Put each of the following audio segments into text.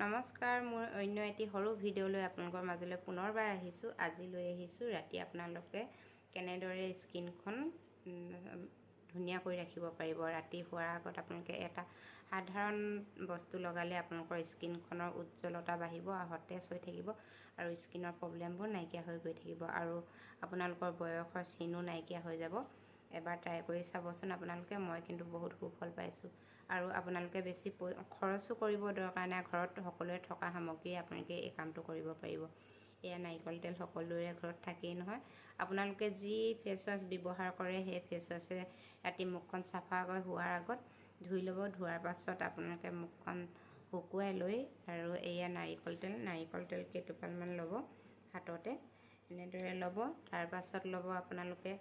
নমস্কাৰ মোৰ অন্য এটি সৰু ভিডিঅ'লৈ আপোনালোকৰ মাজলৈ পুনৰবাৰ আহিছোঁ। আজি লৈ আহিছোঁ ৰাতি আপোনালোকে কেনেদৰে স্কিনখন ধুনীয়া কৰি ৰাখিব পাৰিব। ৰাতি শোৱাৰ আগত আপোনালোকে এটা সাধাৰণ বস্তু লগালে আপোনালোকৰ স্কিনখনৰ উজ্জ্বলতা বাঢ়িব সতেজ হৈ থাকিব আৰু স্কিনৰ প্ৰব্লেমবোৰ নাইকিয়া হৈ গৈ থাকিব আৰু আপোনালোকৰ বয়সৰ চিনো নাইকিয়া হৈ যাব। এবাৰ ট্ৰাই কৰি চাবচোন আপোনালোকে মই কিন্তু বহুত সুফল পাইছোঁ। আৰু আপোনালোকে বেছি খৰচো কৰিব দৰকাৰ নাই ঘৰত সকলোৱে থকা সামগ্ৰী আপোনালোকে এই কামটো কৰিব পাৰিব। এয়া নাৰিকল তেল সকলোৰে ঘৰত থাকেই নহয়। আপোনালোকে যি ফেচ ৱাছ ব্যৱহাৰ কৰে সেই ফেচ ৱাছে ৰাতি মুখখন চাফাকৈ শোৱাৰ আগত ধুই ল'ব। ধোৱাৰ পাছত আপোনালোকে মুখখন শুকুৱাই লৈ আৰু এয়া নাৰিকল তেল নাৰিকল তেল কেইটোপালমান ল'ব হাততে। এনেদৰে ল'ব। তাৰপাছত ল'ব আপোনালোকে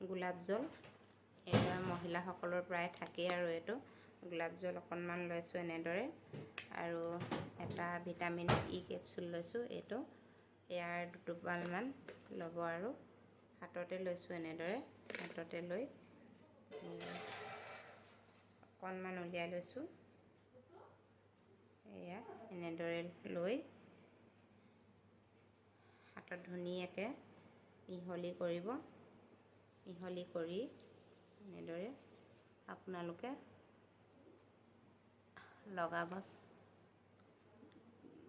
গোলাপ জল। এইটো মহিলাসকলৰ প্ৰায় থাকেই আৰু এইটো। গোলাপ জল অকণমান লৈছোঁ এনেদৰে। আৰু এটা ভিটামিন ই কেপচুল লৈছোঁ এইটো। ইয়াৰ দুটোপালমান ল'ব আৰু। হাততে লৈছোঁ এনেদৰে। হাততে লৈ অকণমান উলিয়াই লৈছোঁ। এয়া এনেদৰে লৈ হাতত ধুনীয়াকৈ মিহলি কৰিব। মিহলি কৰি এনেদৰে আপোনালোকে লগাব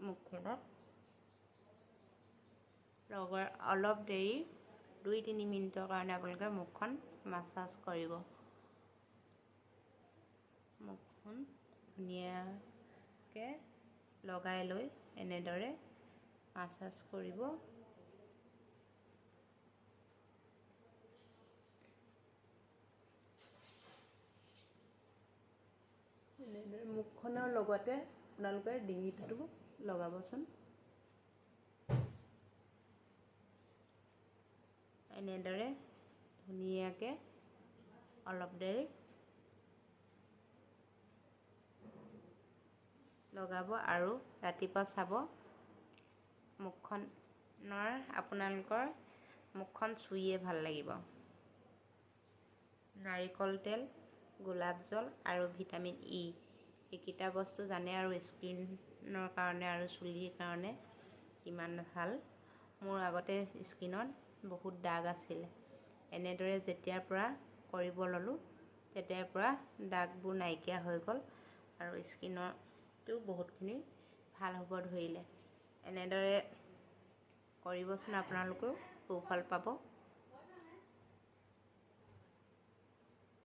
মুখখনত। লগৰ অলপ দেৰি দুই তিনি মিনিটৰ কাৰণে আপোনালোকে মুখখন মাছাজ কৰিব। মুখখন ধুনীয়াকৈ লগাই লৈ এনেদৰে মাছাজ কৰিব। মুখখনৰ লগতে আপোনালোকে ডিঙিটোতো লগাবচোন। এনেদৰে ধুনীয়াকৈ অলপ দেৰি লগাব আৰু ৰাতিপুৱা চাব মুখখনৰ আপোনালোকৰ মুখখন চুইয়ে ভাল লাগিব। নাৰিকল তেল গোলাপ জল আৰু ভিটামিন ই। এইকেইটা বস্তু জানে আৰু স্কিনৰ কাৰণে আৰু চুলিৰ কাৰণে কিমান ভাল। মোৰ আগতে স্কিনত বহুত দাগ আছিলে। এনেদৰে যেতিয়াৰ পৰা কৰিব ল'লোঁ তেতিয়াৰ পৰা দাগবোৰ নাইকিয়া হৈ গ'ল আৰু স্কিনৰটো বহুতখিনি ভাল হ'ব ধৰিলে। এনেদৰে কৰিবচোন আপোনালোকেও সুফল পাব।